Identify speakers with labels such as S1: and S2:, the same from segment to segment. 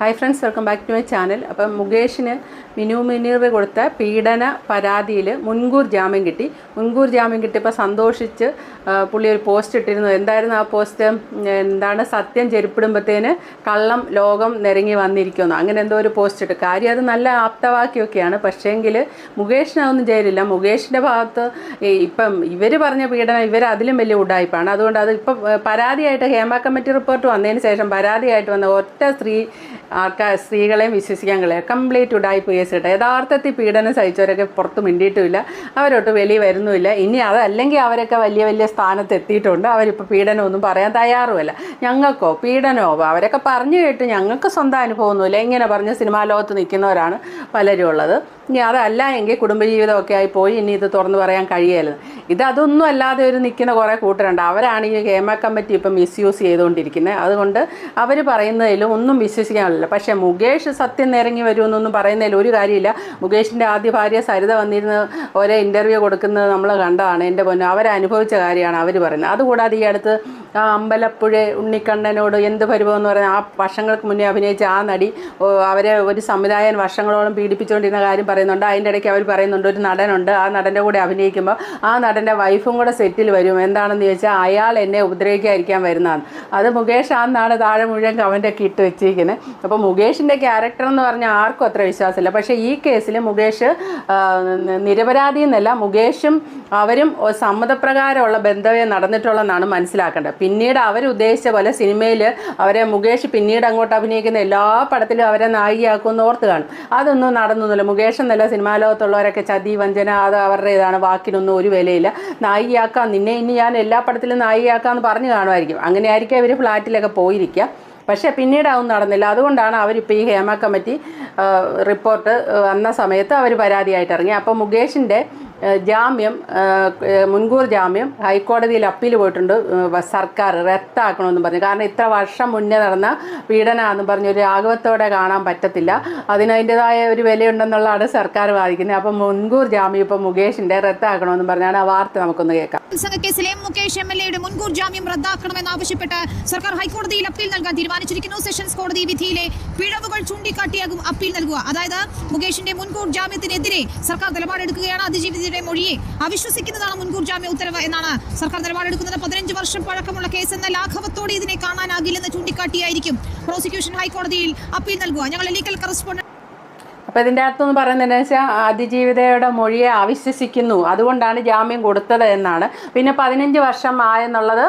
S1: Hi friends welcome back to my channel അപ്പം മുകേഷിന് മിനു മിനീർ കൊടുത്ത പീഡന പരാതിയിൽ മുൻകൂർ ജാമ്യം കിട്ടി. മുൻകൂർ ജാമ്യം കിട്ടിയപ്പോൾ സന്തോഷിച്ച് പുള്ളി ഒരു പോസ്റ്റ് ഇട്ടിരുന്നു. എന്തായിരുന്നു ആ പോസ്റ്റ് എന്താണ് സത്യം ചെരുപ്പിടുമ്പോഴത്തേന് കള്ളം ലോകം നിരങ്ങി വന്നിരിക്കുന്നു. അങ്ങനെ എന്തോ ഒരു പോസ്റ്റ് ഇട്ട്. കാര്യം അത് നല്ല ആപ്തവാക്യമൊക്കെയാണ്. പക്ഷേങ്കിൽ മുകേഷിനൊന്നും ചെയ്തില്ല. മുകേഷിന്റെ ഭാഗത്ത് ഇപ്പം ഇവർ പറഞ്ഞ പീഡനം ഇവർ അതിലും വലിയ ഉടായ്പാണ്. അതുകൊണ്ട് അത് ഇപ്പം പരാതിയായിട്ട് ഹേമ കമ്മിറ്റി റിപ്പോർട്ട് വന്നതിന് ശേഷം പരാതിയായിട്ട് വന്ന ഒറ്റ സ്ത്രീ ആൾക്കാർ സ്ത്രീകളെയും വിശ്വസിക്കാൻ കളയുക കംപ്ലീറ്റ് ഉടായ്പ കേസ് യഥാർത്ഥത്തിൽ പീഡനം സഹിച്ചവരൊക്കെ പുറത്ത് മിണ്ടിയിട്ടുമില്ല. അവരോട്ട് വെളിയിൽ വരുന്നുമില്ല. ഇനി അതല്ലെങ്കിൽ അവരൊക്കെ വലിയ വലിയ സ്ഥാനത്ത് എത്തിയിട്ടുണ്ട്. അവരിപ്പോൾ പീഡനമൊന്നും പറയാൻ തയ്യാറുമല്ല. ഞങ്ങൾക്കോ പീഡനമോ അവരൊക്കെ പറഞ്ഞു കേട്ട് ഞങ്ങൾക്ക് സ്വന്തം അനുഭവമൊന്നുമില്ല. ഇങ്ങനെ പറഞ്ഞ് സിനിമാ ലോകത്ത് നിൽക്കുന്നവരാണ് പലരും ഉള്ളത് ഇനി അതല്ല എങ്കിൽ കുടുംബജീവിതമൊക്കെ ആയി പോയി ഇനി ഇത് തുറന്നു പറയാൻ കഴിയല്ല ഇത് അതൊന്നും അല്ലാതെ ഒരു നിൽക്കുന്ന കുറേ കൂട്ടരുണ്ട്. അവരാണ് ഈ ഹേമ കമ്മിറ്റി ഇപ്പം മിസ്യൂസ് ചെയ്തുകൊണ്ടിരിക്കുന്നത്. അതുകൊണ്ട് അവർ പറയുന്നതിലും ഒന്നും വിശ്വസിക്കാനില്ല പക്ഷേ മുകേഷ് സത്യം നിരങ്ങി വരുമെന്നൊന്നും പറയുന്നതിൽ ഒരു കാര്യമില്ല. മുകേഷിന്റെ ആദ്യ ഭാര്യ സരിത വന്നിരുന്ന് ഒരേ ഇന്റർവ്യൂ കൊടുക്കുന്നത് നമ്മൾ കണ്ടതാണ്. എന്റെ പൊന്നു അവരനുഭവിച്ച കാര്യമാണ് അവർ പറയുന്നത്. അതുകൂടാതെ ഈ അടുത്ത് ആ അമ്പലപ്പുഴ ഉണ്ണിക്കണ്ണനോട് എന്ത് പരിഭവം എന്ന് പറയുന്നത് ആ വർഷങ്ങൾക്ക് മുന്നേ അഭിനയിച്ച ആ നടി അവരെ ഒരു സംവിധായകൻ വർഷങ്ങളോളം പീഡിപ്പിച്ചുകൊണ്ടിരുന്ന കാര്യം പറയുന്നുണ്ട്. അതിന്റെ ഇടയ്ക്ക് അവർ പറയുന്നുണ്ട് ഒരു നടനുണ്ട് ആ നടന്റെ കൂടെ അഭിനയിക്കുമ്പോൾ ആ നടന്റെ വൈഫും കൂടെ സെറ്റിൽ വരും. എന്താണെന്ന് ചോദിച്ചാൽ അയാൾ എന്നെ ഉപദ്രവിക്കാതിരിക്കാൻ വരുന്നതാണ്. അത് മുകേഷ് ആണെന്നാണ് താഴെ മുഴുവൻ കമന്റ് ഒക്കെ ഇട്ട് വെച്ചിരിക്കുന്നത്. അപ്പോൾ മുകേഷിന്റെ ക്യാരക്ടർ എന്ന് പറഞ്ഞാൽ ആർക്കും അത്ര വിശ്വാസമില്ല. പക്ഷേ ഈ കേസിൽ മുകേഷ് നിരപരാധി എന്നല്ല മുകേഷും അവരും സമ്മതപ്രകാരമുള്ള ബന്ധമേ നടന്നിട്ടുള്ളതെന്നാണ് മനസ്സിലാക്കേണ്ടത്. പിന്നീട് അവർ ഉദ്ദേശിച്ച പോലെ സിനിമയിൽ അവരെ മുകേഷ് പിന്നീട് അങ്ങോട്ട് അഭിനയിക്കുന്ന എല്ലാ പടത്തിലും അവരെ നായികയാക്കുമെന്ന് ഓർത്ത് കാണും. അതൊന്നും നടന്നൊന്നുമില്ല. മുകേഷ് എന്നല്ല സിനിമാ ലോകത്തുള്ളവരൊക്കെ ചതി വഞ്ചന അത് അവരുടെ ഇതാണ്. വാക്കിനൊന്നും ഒരു വിലയില്ല. നായികയാക്കാം. നിന്നെ ഇനി ഞാൻ എല്ലാ പടത്തിലും നായികയാക്കാമെന്ന് പറഞ്ഞു കാണുമായിരിക്കും. അങ്ങനെ ആയിരിക്കും അവർ ഫ്ലാറ്റിലൊക്കെ പോയിരിക്കുക. പക്ഷേ പിന്നീട് അതൊന്നും നടന്നില്ല. അതുകൊണ്ടാണ് അവരിപ്പോൾ ഈ ഹേമ കമ്മിറ്റി റിപ്പോർട്ട് വന്ന സമയത്ത് അവർ പരാതിയായിട്ട് ഇറങ്ങി അപ്പോൾ മുകേഷിന്റെ ജാമ്യം മുൻകൂർ ജാമ്യം ഹൈക്കോടതിയിൽ അപ്പീൽ പോയിട്ടുണ്ട്. സർക്കാർ റദ്ദാക്കണമെന്ന് പറഞ്ഞു. കാരണം ഇത്ര വർഷം മുന്നേ നടന്ന പീഡനമെന്ന് പറഞ്ഞ് ഒരു രാഘവത്തോടെ കാണാൻ പറ്റത്തില്ല. അതിന് അതിന്റെതായ ഒരു വിലയുണ്ടെന്നുള്ളതാണ് സർക്കാർ വാദിക്കുന്നത്. അപ്പം മുൻകൂർ ജാമ്യം ഇപ്പം മുകേഷിന്റെ റദ്ദാക്കണമെന്ന് പറഞ്ഞാണ് ആ വാർത്ത നമുക്കൊന്ന് കേൾക്കാം.
S2: കേസിലെ മുകേഷ് എം എൽ എയുടെ മുൻകൂർ ജാമ്യം റദ്ദാക്കണമെന്ന് ആവശ്യപ്പെട്ട് സർക്കാർ ഹൈക്കോടതിയിൽ അപ്പീൽ നൽകാൻ തീരുമാനിച്ചിരിക്കുന്നു. സെഷൻസ് കോടതി വിധിയിലെ പിഴവുകൾ ചൂണ്ടിക്കാട്ടിയാകും അപ്പീൽ നൽകുക. അതായത് മുകേഷിന്റെ മുൻകൂർ ജാമ്യത്തിനെതിരെ സർക്കാർ നിലപാടെടുക്കുകയാണ് അതിജീവിതയുടെ മൊഴിയെ അവിശ്വസിക്കുന്നതാണ് മുൻകൂർ ജാമ്യ ഉത്തരവ് എന്നാണ് സർക്കാർ നിലപാടെടുക്കുന്നത്. പതിനഞ്ച് വർഷം പഴക്കമുള്ള കേസ് എന്ന ലാഘവത്തോടെ ഇതിനെ കാണാനാകില്ലെന്ന് ചൂണ്ടിക്കാട്ടിയായിരിക്കും. പ്രോസിക്യൂഷൻ ഹൈക്കോടതിയിൽ അപ്പീൽ നൽകുക. ഞങ്ങൾ ലീഗൽ കറസ്പോണ്ടന്റ്
S1: അപ്പോൾ ഇതിന്റെ അകത്തുനിന്ന് പറയുന്നത് എന്താ വെച്ചാൽ അതിജീവിതയുടെ മൊഴിയെ അവിശ്വസിക്കുന്നു. അതുകൊണ്ടാണ് ജാമ്യം കൊടുത്തത് എന്നാണ്. പിന്നെ പതിനഞ്ച് വർഷം ആയെന്നുള്ളത്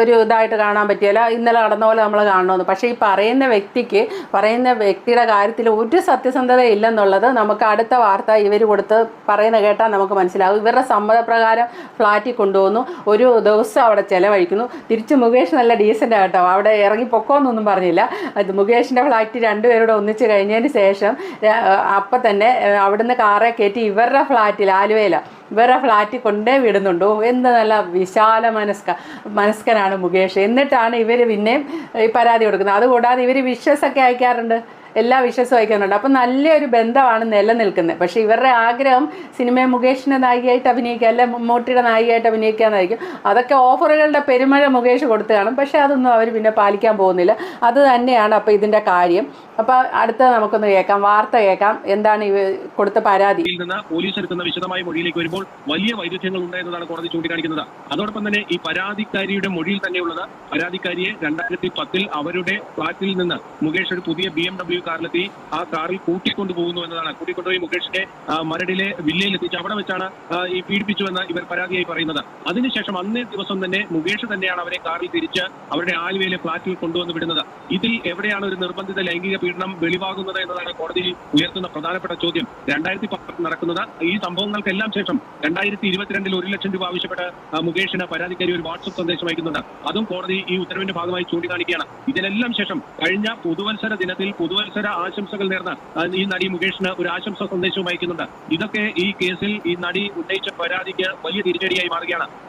S1: ഒരു ഇതായിട്ട് കാണാൻ പറ്റിയല്ല ഇന്നലെ നടന്ന പോലെ നമ്മൾ കാണണമെന്ന് പക്ഷേ ഈ പറയുന്ന വ്യക്തിക്ക് പറയുന്ന വ്യക്തിയുടെ കാര്യത്തിൽ ഒരു സത്യസന്ധത ഇല്ലെന്നുള്ളത് നമുക്ക് അടുത്ത വാർത്ത ഇവർ കൊടുത്ത് പറയുന്ന കേട്ടാൽ നമുക്ക് മനസ്സിലാകും. ഇവരുടെ സമ്മതപ്രകാരം ഫ്ലാറ്റിൽ കൊണ്ടുപോകുന്നു ഒരു ദിവസം അവിടെ ചിലവഴിക്കുന്നു. തിരിച്ച് മുകേഷ് നല്ല ഡീസന്റ് ആട്ടോ അവിടെ ഇറങ്ങി പൊക്കോന്നൊന്നും പറഞ്ഞില്ല. അത് മുകേഷിന്റെ ഫ്ലാറ്റ് രണ്ടുപേരോട് ഒന്നിച്ച് കഴിഞ്ഞതിന് ശേഷം അപ്പം തന്നെ അവിടുന്ന് കാറെ കയറ്റി ഇവരുടെ ഫ്ലാറ്റിൽ ആലുവയില ഇവരുടെ ഫ്ലാറ്റിൽ കൊണ്ടേ വിടുന്നുണ്ടോ. എന്ത് നല്ല വിശാല മനസ്ക മനസ്കനാണ് മുകേഷ്. എന്നിട്ടാണ് ഇവർ പിന്നെയും പരാതി കൊടുക്കുന്നത്. അതുകൂടാതെ ഇവർ വിഷസ് ഒക്കെ അയക്കാറുണ്ട്. എല്ലാ വിഷസും അയക്കുന്നുണ്ട് അപ്പം നല്ലൊരു ബന്ധമാണ് നിലനിൽക്കുന്നത്. പക്ഷേ ഇവരുടെ ആഗ്രഹം സിനിമയെ മുകേഷിന്റെ നായികയായിട്ട് അഭിനയിക്കുക അല്ലെ മമ്മൂട്ടിയുടെ നായികയായിട്ട് അഭിനയിക്കാന്നായിരിക്കും. അതൊക്കെ ഓഫറുകളുടെ പെരുമഴ മുകേഷ് കൊടുത്തു കാണും. പക്ഷേ അതൊന്നും അവർ പിന്നെ പാലിക്കാൻ പോകുന്നില്ല. അത് തന്നെയാണ് അപ്പോൾ ഇതിന്റെ കാര്യം. അപ്പോൾ അടുത്ത നമുക്കൊന്ന് കേൾക്കാം. വാർത്ത കേൾക്കാം. എന്താണ് ഇവ കൊടുത്ത പരാതി?
S3: പോലീസ് എടുക്കുന്ന വിശദമായ മൊഴിയിലേക്ക് വരുമ്പോൾ വലിയ വൈരുദ്ധ്യങ്ങൾ ഉണ്ട് എന്നതാണ് കോടതി ചൂണ്ടിക്കാണിക്കുന്നത്. അതോടൊപ്പം തന്നെ ഈ പരാതിക്കാരിയുടെ മൊഴിയിൽ തന്നെയുള്ളത് പരാതിക്കാരിയെ രണ്ടായിരത്തി പത്തിൽ അവരുടെ ഫ്ളാറ്റിൽ നിന്ന് മുകേഷ് ഒരു പുതിയ ബി എം ഡബ്ല്യു കാറിലെത്തി. ആ കാറിൽ കൂട്ടിക്കൊണ്ടു പോകുന്നു എന്നതാണ്. കൂട്ടിക്കൊണ്ടുപോയി മുകേഷിനെ മരടിലെ വില്ലയിൽ എത്തിച്ച് അവിടെ വെച്ചാണ് ഈ പീഡിപ്പിച്ചുവെന്ന് ഇവർ പരാതിയായി പറയുന്നത്. അതിനുശേഷം അന്നേ ദിവസം തന്നെ മുകേഷ് തന്നെയാണ് അവരെ കാറിൽ തിരിച്ച് അവരുടെ ആലുവയിലെ ഫ്ളാറ്റിൽ കൊണ്ടുവന്ന് വിടുന്നത്. ഇതിൽ എവിടെയാണ് ഒരു നിർബന്ധിത ലൈംഗിക പീഡനം വെളിവാകുന്നത് എന്നതാണ് കോടതി ഉയർത്തുന്ന പ്രധാനപ്പെട്ട ചോദ്യം. രണ്ടായിരത്തി പത്തിൽ നടക്കുന്നത് ഈ സംഭവങ്ങൾക്കെല്ലാം ശേഷം രണ്ടായിരത്തി ഇരുപത്തിരണ്ടിൽ ഒരു ലക്ഷം രൂപ ആവശ്യപ്പെട്ട് മുകേഷിന് പരാതിക്കാരി ഒരു വാട്സപ്പ് സന്ദേശം അയക്കുന്നുണ്ട്. അതും കോടതി ഈ ഉത്തരവിന്റെ ഭാഗമായി ചൂണ്ടിക്കാണിക്കുകയാണ്. ഇതിനെല്ലാം ശേഷം കഴിഞ്ഞ പുതുവത്സര ദിനത്തിൽ പുതുവത്സര ആശംസകൾ നേർന്ന് ഈ നടി മുകേഷിന് ഒരു ആശംസ സന്ദേശവും അയക്കുന്നുണ്ട്. ഇതൊക്കെ ഈ കേസിൽ ഈ നടി ഉന്നയിച്ച പരാതിക്ക് വലിയ തിരിച്ചടിയായി മാറുകയാണ്.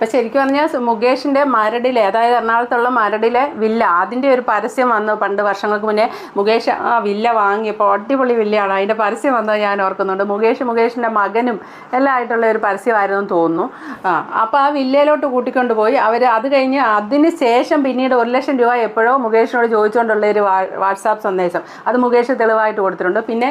S1: അപ്പം ശരിക്കും പറഞ്ഞാൽ മുകേഷിന്റെ മരടിലെ അതായത് എറണാകുളത്തുള്ള മരടിലെ വില്ല അതിന്റെ ഒരു പരസ്യം വന്നു പണ്ട് വർഷങ്ങൾക്ക് മുന്നേ. മുകേഷ് ആ വില്ല വാങ്ങിയപ്പോൾ അടിപൊളി വില്ലയാണ്. അതിന്റെ പരസ്യം വന്നത് ഞാൻ ഓർക്കുന്നുണ്ട്. മുകേഷ് മുകേഷിന്റെ മകനും എല്ലാം ആയിട്ടുള്ള ഒരു പരസ്യമായിരുന്നു തോന്നുന്നു. ആ അപ്പോൾ ആ വില്ലയിലോട്ട് കൂട്ടിക്കൊണ്ട് പോയി. അവർ അത് കഴിഞ്ഞ് അതിന് ശേഷം പിന്നീട് ഒരു ലക്ഷം രൂപ എപ്പോഴോ മുകേഷിനോട് ചോദിച്ചുകൊണ്ടുള്ള ഒരു വാട്സാപ്പ് സന്ദേശം. അത് മുകേഷ് തെളിവായിട്ട് കൊടുത്തിട്ടുണ്ട്. പിന്നെ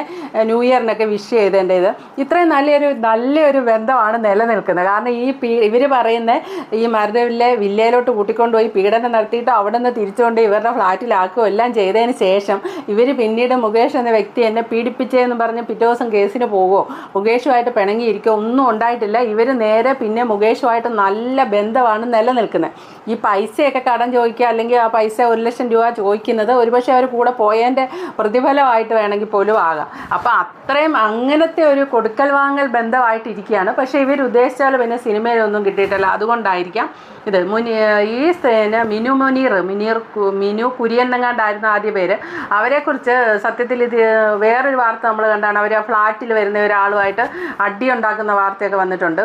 S1: ന്യൂ ഇയറിനൊക്കെ വിഷ് ചെയ്തതിന്റെ ഇത് ഇത്രയും നല്ലൊരു നല്ലൊരു ബന്ധമാണ് നിലനിൽക്കുന്നത്. കാരണം ഈ ഇവർ പറയുന്ന ഈ മരവില്ലെ വില്ലയിലോട്ട് കൂട്ടിക്കൊണ്ടുപോയി പീഡനം നടത്തിയിട്ട് അവിടെ നിന്ന് തിരിച്ചുകൊണ്ട് ഇവരുടെ ഫ്ലാറ്റിലാക്കുകയോ എല്ലാം ചെയ്തതിന് ശേഷം ഇവർ പിന്നീട് മുകേഷ് എന്ന വ്യക്തി എന്നെ പീഡിപ്പിച്ചതെന്ന് പറഞ്ഞ് പിറ്റേ ദിവസം കേസിന് പോവുമോ മുകേഷുമായിട്ട് പിണങ്ങിയിരിക്കുകയോ ഒന്നും ഉണ്ടായിട്ടില്ല. ഇവർ നേരെ പിന്നെ മുകേഷുമായിട്ട് നല്ല ബന്ധമാണ് നിലനിൽക്കുന്നത്. ഈ പൈസയൊക്കെ കടം ചോദിക്കുക അല്ലെങ്കിൽ ആ പൈസ ഒരു ലക്ഷം രൂപ ചോദിക്കുന്നത് ഒരുപക്ഷെ അവർ കൂടെ പോയതിന്റെ പ്രതിഫലമായിട്ട് വേണമെങ്കിൽ പോലും ആകാം. അപ്പം അത്രയും അങ്ങനത്തെ ഒരു കൊടുക്കൽ വാങ്ങൽ ബന്ധമായിട്ടിരിക്കുകയാണ്. പക്ഷേ ഇവർ ഉദ്ദേശിച്ചാൽ പിന്നെ സിനിമയിലൊന്നും കിട്ടിയിട്ടില്ല. അതുകൊണ്ടായിരിക്കാം ഇത് മുനി ഈ സേന മിനു മുനീർ മിനീർ മിനു കുര്യൻ എന്നെങ്ങാണ്ടായിരുന്നു ആദ്യ പേര്. അവരെക്കുറിച്ച് സത്യത്തിൽ ഇത് വേറൊരു വാർത്ത നമ്മൾ കണ്ടാണ്. അവർ ആ ഫ്ലാറ്റിൽ വരുന്ന ഒരാളുമായിട്ട് അടി ഉണ്ടാക്കുന്ന വാർത്തയൊക്കെ വന്നിട്ടുണ്ട്.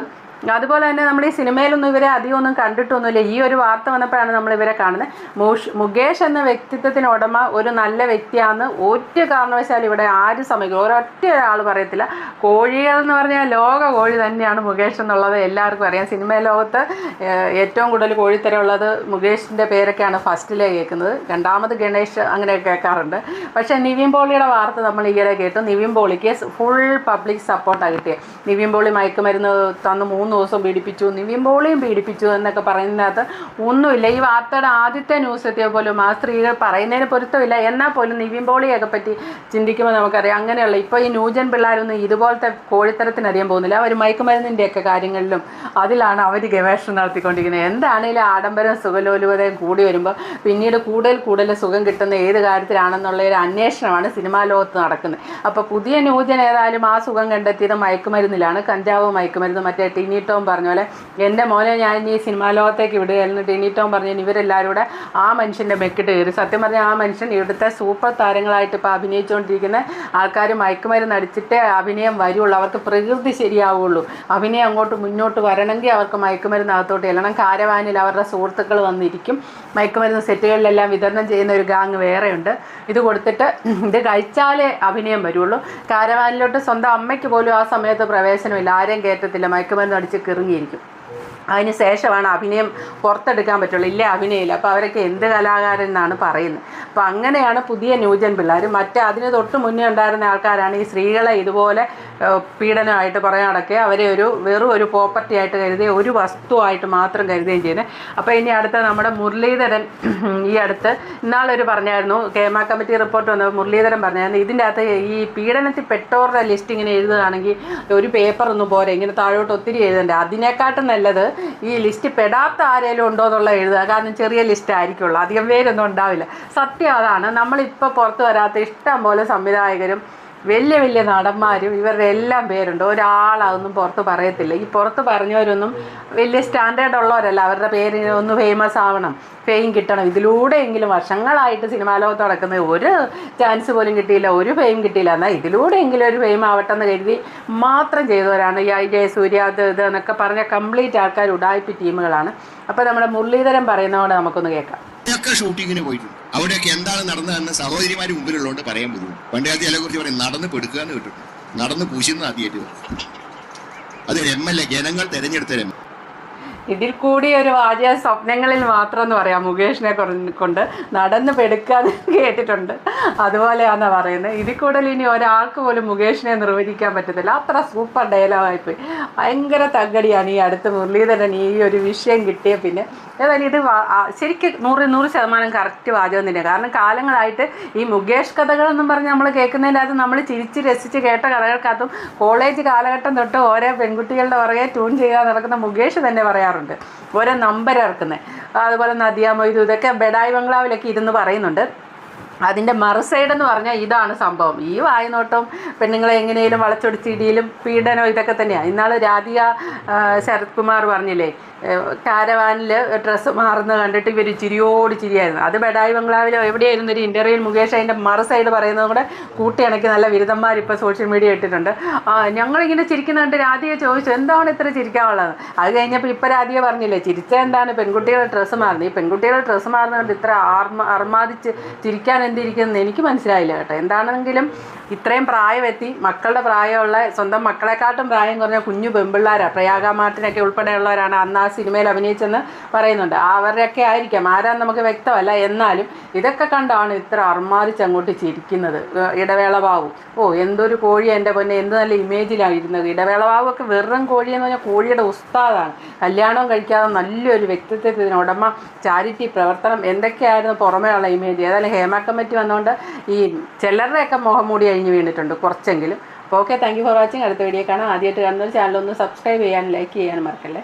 S1: അതുപോലെ തന്നെ നമ്മൾ ഈ സിനിമയിലൊന്നും ഇവരെ അധികം ഒന്നും കണ്ടിട്ടൊന്നുമില്ല. ഈ ഒരു വാർത്ത വന്നപ്പോഴാണ് നമ്മൾ ഇവരെ കാണുന്നത്. മുഷ് മുകേഷ് എന്ന വ്യക്തിത്വത്തിന് ഉടമ ഒരു നല്ല വ്യക്തിയാണെന്ന് ഒറ്റ കാരണവശാലും ഇവിടെ ആരും സമ്മതിക്കും ഒരൊറ്റ ഒരാൾ പറയത്തില്ല. കോഴികൾ എന്ന് പറഞ്ഞാൽ ലോക കോഴി തന്നെയാണ് മുകേഷ് എന്നുള്ളത് എല്ലാവർക്കും അറിയാം. സിനിമ ലോകത്ത് ഏറ്റവും കൂടുതൽ കോഴിത്തരമുള്ളത് മുകേഷിന്റെ പേരൊക്കെയാണ് ഫസ്റ്റിലേ കേൾക്കുന്നത്. രണ്ടാമത് ഗണേഷ് അങ്ങനെ കേൾക്കാറുണ്ട്. പക്ഷേ നിവിൻ പോളിയുടെ വാർത്ത നമ്മൾ ഈയിടെ കേട്ടു. നിവിൻ പോളിക്ക് ഫുൾ പബ്ലിക് സപ്പോർട്ടാണ് കിട്ടിയത്. നിവിൻ പോളി മയക്കുമരുന്ന് തന്ന് മൂന്ന് ദിവസം പീഡിപ്പിച്ചു നിവിൻ പോളിയും പീഡിപ്പിച്ചു എന്നൊക്കെ പറയുന്നതിനകത്ത് ഒന്നുമില്ല. ഈ വാർത്തയുടെ ആദ്യത്തെ ന്യൂസ് എത്തിയ പോലും ആ സ്ത്രീകൾ പറയുന്നതിന് പൊരുത്തമില്ല. എന്നാൽ പോലും നിവിൻ പോളിയൊക്കെ പറ്റി ചിന്തിക്കുമ്പോൾ നമുക്കറിയാം അങ്ങനെയുള്ള ഇപ്പോൾ ഈ ന്യൂജൻ പിള്ളേരൊന്നും ഇതുപോലത്തെ കോഴിത്തരത്തിന് അറിയാൻ പോകുന്നില്ല. അവർ മയക്കുമരുന്നിന്റെയൊക്കെ കാര്യങ്ങളിലും അതിലാണ് അവർ ഗവേഷണം നടത്തിക്കൊണ്ടിരിക്കുന്നത്. എന്താണെങ്കിലും ആഡംബരം സുഖലോലുപതയും കൂടി വരുമ്പോൾ പിന്നീട് കൂടുതൽ കൂടുതൽ സുഖം കിട്ടുന്ന ഏത് കാര്യത്തിലാണെന്നുള്ള ഒരു അന്വേഷണമാണ് സിനിമാ ലോകത്ത് നടക്കുന്നത്. അപ്പോൾ പുതിയ ന്യൂജൻ ഏതായാലും ആ സുഖം കണ്ടെത്തിയത് മയക്കുമരുന്നിലാണ്. കഞ്ചാവ് മയക്കുമരുന്ന് മറ്റേ ടിനി ടോം പറഞ്ഞ പോലെ എന്റെ മോനെ ഞാൻ ഈ സിനിമാ ലോകത്തേക്ക് വിടുകയായിരുന്നു ടിനി ടോം പറഞ്ഞു ഇവരെല്ലാവരും കൂടെ ആ മനുഷ്യന്റെ മെക്കിട്ട് കയറി. സത്യം പറഞ്ഞാൽ ആ മനുഷ്യൻ ഇവിടുത്തെ സൂപ്പർ താരങ്ങളായിട്ട് ഇപ്പോൾ അഭിനയിച്ചുകൊണ്ടിരിക്കുന്ന ആൾക്കാർ മയക്കുമരുന്ന് അടിച്ചിട്ടേ അഭിനയം വരുള്ളൂ. അവർക്ക് പ്രകൃതി ശരിയാവുള്ളൂ. അഭിനയം അങ്ങോട്ട് മുന്നോട്ട് വരണമെങ്കിൽ അവർക്ക് മയക്കുമരുന്ന് അകത്തോട്ട് ചെല്ലണം. കാരവാനിൽ അവരുടെ സുഹൃത്തുക്കൾ വന്നിരിക്കും. മയക്കുമരുന്ന് സെറ്റുകളിലെല്ലാം വിതരണം ചെയ്യുന്ന ഒരു ഗാങ് വേറെയുണ്ട്. ഇത് കൊടുത്തിട്ട് ഇത് കഴിച്ചാലേ അഭിനയം വരുള്ളൂ. കാരവാനിലോട്ട് സ്വന്തം അമ്മയ്ക്ക് പോലും ആ സമയത്ത് പ്രവേശനമില്ല. ആരെയും കയറ്റത്തില്ല. മയക്കുമരുന്ന് അടിച്ച് കിറങ്ങിയിരിക്കും അതിന് ശേഷമാണ് അഭിനയം പുറത്തെടുക്കാൻ പറ്റുള്ളൂ. ഇല്ലേ അഭിനയില്ല അപ്പോൾ അവരൊക്കെ എന്ത് കലാകാരൻ എന്നാണ് പറയുന്നത്. അപ്പോൾ അങ്ങനെയാണ് പുതിയ ന്യൂജൻ പിള്ളേർ മറ്റേ അതിന് തൊട്ട് മുന്നേ ഉണ്ടായിരുന്ന ആൾക്കാരാണ് ഈ സ്ത്രീകളെ ഇതുപോലെ പീഡനമായിട്ട് കുറേ നടക്കുക അവരെ ഒരു വെറും ഒരു പ്രോപ്പർട്ടി ആയിട്ട് കരുതി ഒരു വസ്തുവായിട്ട് മാത്രം കരുതുകയും ചെയ്യുന്നത് അപ്പോൾ ഇനി അടുത്ത നമ്മുടെ മുരളീധരൻ ഈ അടുത്ത് ഇന്നാളൊരു പറഞ്ഞായിരുന്നു കേമ കമ്മിറ്റി റിപ്പോർട്ട് വന്ന മുരളീധരൻ പറഞ്ഞായിരുന്നു ഇതിന്റെ അകത്ത് ഈ പീഡനത്തിൽ പെട്ടവരുടെ ലിസ്റ്റ് ഇങ്ങനെ എഴുതുകയാണെങ്കിൽ ഒരു പേപ്പർ ഒന്നും പോരെ ഇങ്ങനെ താഴോട്ട് ഒത്തിരി എഴുതണ്ടേ? അതിനെക്കാട്ടും നല്ലത് ഈ ലിസ്റ്റ് പെടാത്ത ആരെങ്കിലും ഉണ്ടോ എന്നുള്ള എഴുതുക. കാരണം ചെറിയ ലിസ്റ്റ് ആയിരിക്കുള്ളൂ. അധികം പേരൊന്നും ഉണ്ടാവില്ല. സത്യം അതാണ്. നമ്മളിപ്പോൾ പുറത്ത് വരാത്ത ഇഷ്ടം പോലെ സംവിധായകരും വലിയ വലിയ നടന്മാരും ഇവരുടെ എല്ലാം പേരുണ്ട്. ഒരാളതൊന്നും പുറത്ത് പറയത്തില്ല. ഈ പുറത്ത് പറഞ്ഞവരൊന്നും വലിയ സ്റ്റാൻഡേർഡ് ഉള്ളവരല്ല. അവരുടെ പേര് ഒന്ന് ഫേമസ് ആവണം. ഫെയിം കിട്ടണം. ഇതിലൂടെയെങ്കിലും വർഷങ്ങളായിട്ട് സിനിമാ ലോകത്ത് നടക്കുന്ന ഒരു ചാൻസ് പോലും കിട്ടിയില്ല. ഒരു ഫെയിം കിട്ടിയില്ല. എന്നാൽ ഇതിലൂടെയെങ്കിലും ഒരു ഫെയിം ആവട്ടെ എന്ന് കരുതി മാത്രം ചെയ്തവരാണ് ഈ ജയസൂര്യ അത് ഇത് എന്നൊക്കെ പറഞ്ഞ കംപ്ലീറ്റ് ആൾക്കാർ ഉടായ്പ ടീമുകളാണ് അപ്പോൾ നമ്മുടെ മുരളീധരൻ പറയുന്നതുകൊണ്ട് നമുക്കൊന്ന് കേൾക്കാം.
S4: ഒക്കെ ഷൂട്ടിങ്ങിന് പോയിട്ടുണ്ട് അവിടെയൊക്കെ എന്താണ് നടന്നതെന്ന് സഹോദരിമാര് മുമ്പിലുള്ളതുകൊണ്ട് പറയാൻ പറ്റും പണ്ട് കാലത്ത് ചില കുറിച്ച് പറയും നടന്ന് പെടുക്കുക എന്ന് കിട്ടും നടന്ന് പൂശുന്ന ആദ്യമായിട്ട്. അത് എം എൽ എ ജനങ്ങൾ തെരഞ്ഞെടുത്ത MLA.
S1: ഇതിൽ കൂടി ഒരു വാചക സ്വപ്നങ്ങളിൽ മാത്രം എന്ന് പറയാം. മുകേഷിനെ കൊണ്ട് നടന്ന് പെടുക്കാന്ന് കേട്ടിട്ടുണ്ട്. അതുപോലെയാണെന്നാണ് പറയുന്നത്. ഇതിൽ കൂടുതൽ ഇനി ഒരാൾക്ക് പോലും മുകേഷിനെ നിർവചിക്കാൻ പറ്റത്തില്ല. അത്ര സൂപ്പർ ഡയലോഗായിപ്പോയി. ഭയങ്കര തകടിയാണ് ഈ അടുത്ത് മുരളീധരൻ ഈ ഒരു വിഷയം കിട്ടിയ പിന്നെ. ഏതായാലും ഇത് ശരിക്കും നൂറ് നൂറ് ശതമാനം കറക്റ്റ് വാചകം തന്നെയാണ് കാരണം കാലങ്ങളായിട്ട് ഈ മുകേഷ് കഥകൾ എന്നും പറഞ്ഞ് നമ്മൾ കേൾക്കുന്നതിന്റെ അകത്ത് നമ്മൾ ചിരിച്ച് രസിച്ച് കേട്ട കഥകൾക്കകത്തും കോളേജ് കാലഘട്ടം തൊട്ട് ഓരോ പെൺകുട്ടികളുടെ പുറകെ ട്യൂൺ ചെയ്യാൻ നടക്കുന്ന മുകേഷ് തന്നെ പറയാറുണ്ട്. ഓരോ നമ്പർ ഇറക്കുന്നത് അതുപോലെ നദിയ മൊയ്തു ഇതൊക്കെ ബെഡായി ബംഗ്ലാവിലൊക്കെ ഇരുന്ന് പറയുന്നുണ്ട്. അതിന്റെ മറുസൈഡ് എന്ന് പറഞ്ഞാൽ ഇതാണ് സംഭവം. ഈ വായനോട്ടം പെണ്ണുങ്ങളെ എങ്ങനെയും വളച്ചൊടിച്ചിടിയിലും പീഡനവും ഇതൊക്കെ തന്നെയാണ് ഇന്നാൾ രാധിക ശരത് കുമാർ പറഞ്ഞില്ലേ കാരവാനിൽ ഡ്രസ്സ് മാറുന്ന കണ്ടിട്ട് ഇവർ ചിരിയോട് ചിരിയായിരുന്നു. അത് ബഡായി ബംഗ്ലാവിലോ എവിടെയായിരുന്നു ഒരു ഇന്റർവ്യൂവിൽ മുകേഷ് അതിന്റെ മറു സൈഡ് പറയുന്നത് കൂടെ കൂട്ടിയിണക്കി നല്ല വിരുദ്ധന്മാർ ഇപ്പോൾ സോഷ്യൽ മീഡിയ ഇട്ടിട്ടുണ്ട്. ഞങ്ങളിങ്ങനെ ചിരിക്കുന്ന കണ്ട് രാധിക ചോദിച്ചു എന്താണ് ഇത്ര ചിരിക്കാനുള്ളത്? അത് കഴിഞ്ഞപ്പോൾ ഇപ്പോൾ രാധിക പറഞ്ഞില്ലേ ചിരിച്ച എന്താണ് പെൺകുട്ടികളുടെ ഡ്രസ്സ് മാറുന്നത്? ഈ പെൺകുട്ടികളുടെ ഡ്രസ്സ് മാറുന്നത് കൊണ്ട് ഇത്ര ആർമ അർമാദിച്ച് ചിരിക്കാൻ എന്തിരിക്കുന്നത് എനിക്ക് മനസ്സിലായില്ല കേട്ടോ. എന്താണെങ്കിലും ഇത്രയും പ്രായമെത്തി മക്കളുടെ പ്രായമുള്ള സ്വന്തം മക്കളെക്കാട്ടും പ്രായം കുറഞ്ഞ കുഞ്ഞു പെമ്പിള്ളാരാണ് പ്രയാഗ മാർട്ടിനൊക്കെ ഉൾപ്പെടെയുള്ളവരാണ് അന്ന് ആ സിനിമയിൽ അഭിനയിച്ചെന്ന് പറയുന്നുണ്ട്. അവരൊക്കെ ആയിരിക്കാം. ആരാന്ന് നമുക്ക് വ്യക്തമല്ല. എന്നാലും ഇതൊക്കെ കണ്ടാണ് ഇത്ര അർമാരിച്ച് അങ്ങോട്ട് ചിരിക്കുന്നത്. ഇടവേളവാവു. ഓ എന്തൊരു കോഴി എന്റെ പൊന്നെ. എന്ത് നല്ല ഇമേജിലായിരുന്നത് ഇടവേള വെറും കോഴി എന്ന് പറഞ്ഞാൽ കോഴിയുടെ ഉസ്താദാണ്. കല്യാണം കഴിക്കാതെ നല്ലൊരു വ്യക്തിത്വത്തിന് ഉടമ ചാരിറ്റി പ്രവർത്തനം എന്തൊക്കെയായിരുന്നു പുറമേ ഉള്ള ഇമേജ്. ഏതായാലും ഹേമ കമ്മിറ്റി വന്നുകൊണ്ട് ഈ ചിലരുടെയൊക്കെ മുഖം മൂടി അഴിഞ്ഞു വീണിട്ടുണ്ട് കുറച്ചെങ്കിലും. അപ്പോൾ okay thank you for watching അടുത്ത വീഡിയോ കാണാം. ആദ്യമായിട്ട് കാണുന്ന ചാനൽ ഒന്ന് സബ്സ്ക്രൈബ് ചെയ്യാനും ലൈക്ക് ചെയ്യാനും മറക്കല്ലേ.